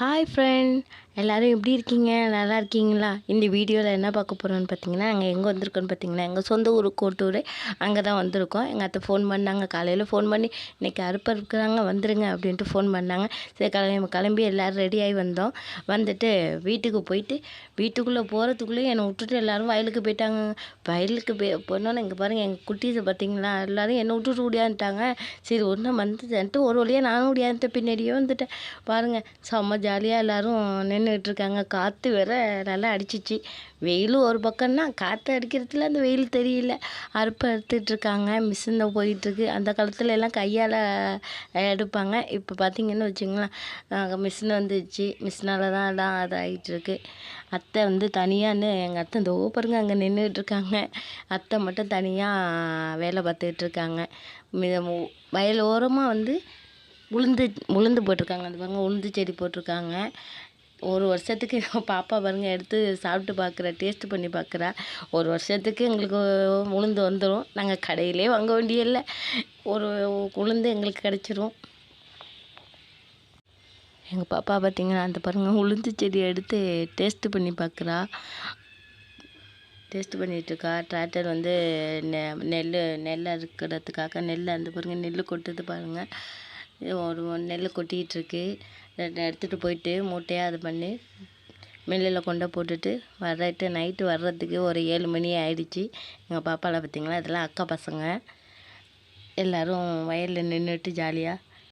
Hi friend எல்லோரும் எப்படி இருக்கீங்க? நல்லா இருக்கீங்களா? இந்த வீடியோவில் என்ன பார்க்க போகிறோன்னு பார்த்தீங்கன்னா நாங்கள் எங்கே வந்திருக்கோன்னு பார்த்தீங்கன்னா எங்கள் சொந்த ஊர் கோட்டூர் அங்கே தான் வந்திருக்கோம். எங்கள் அத்தை ஃபோன் பண்ணாங்க. காலையில் ஃபோன் பண்ணி இன்றைக்கி அறுப்பு இருக்கிறாங்க வந்துடுங்க அப்படின்ட்டு ஃபோன் பண்ணாங்க. சரி கிளம்பி கிளம்பி எல்லோரும் ரெடியாகி வந்தோம். வந்துட்டு வீட்டுக்கு போயிட்டு வீட்டுக்குள்ளே போகிறதுக்குள்ளேயே என்னை விட்டுட்டு எல்லோரும் வயலுக்கு போயிட்டாங்க. வயலுக்கு போய் போனோன்னு இங்கே பாருங்கள் எங்கள் குட்டீஸை பார்த்தீங்களா? எல்லோரும் என்னை விட்டுட்டு ஓடியாந்துட்டாங்க. சரி ஒன்றும் வந்துட்டு ஒரு வழியாக நானும் ஓடியாந்துட்டு பின்னாடியே வந்துட்டேன். பாருங்கள் செம்ம ஜாலியாக எல்லோரும் நின்றுக்கிட்ருக்காங்க இருக்காங்க காற்று வேற நல்லா அடிச்சிச்சு. வெயிலும் ஒரு பக்கம்னா காற்று அடிக்கிறதுல அந்த வெயில் தெரியல. அறுப்பு அறுத்துட்ருக்காங்க இருக்காங்க போயிட்டுருக்கு. அந்த காலத்துல எல்லாம் கையால் எடுப்பாங்க. இப்போ பார்த்திங்கன்னு வச்சுங்களேன் மிஷின் வந்துச்சு. மிஷினால் தான் எல்லாம் அது ஆகிட்டுருக்கு அத்தை வந்து தனியான்னு எங்கள் அத்தை இந்த பாருங்க அங்கே நின்றுட்டு இருக்காங்க அத்தை மட்டும் தனியாக வேலை பார்த்துக்கிட்டு இருக்காங்க வயல் ஓரமாக வந்து உளுந்து உளுந்து போட்டிருக்காங்க அந்த பாருங்கள் உளுந்து செடி போட்டிருக்காங்க. ஒரு வருஷத்துக்கு பாப்பா பாருங்க எடுத்து சாப்பிட்டு பார்க்குறா டேஸ்ட் பண்ணி பார்க்குறா. ஒரு வருஷத்துக்கு எங்களுக்கு உளுந்து வந்துடும் நாங்கள் கடையிலே வாங்க வேண்டியதில்லை. ஒரு உளுந்து எங்களுக்கு கிடச்சிரும். எங்கள் பாப்பா பார்த்தீங்கன்னா அந்த பாருங்கள் உளுந்து செடி எடுத்து டேஸ்ட்டு பண்ணி பார்க்குறா. டேஸ்ட் பண்ணிகிட்ருக்கா டிராக்டர் வந்து நெ நெல் நெல் அறுக்கிறதுக்காக நெல் அந்த பாருங்கள் நெல் கொட்டுது பாருங்கள் ஒரு நெல் கொட்டிகிட்ருக்கு எடுத்துகிட்டு போயிட்டு மூட்டையாக அது பண்ணி மில்லில் கொண்டு போட்டுட்டு வர்றட்டு நைட்டு வர்றதுக்கு ஒரு ஏழு மணி ஆயிடுச்சு. எங்கள் பாப்பாவில் பார்த்திங்களா இதெல்லாம் அக்கா பசங்க. எல்லோரும் வயலில் நின்றுட்டு ஜாலியாக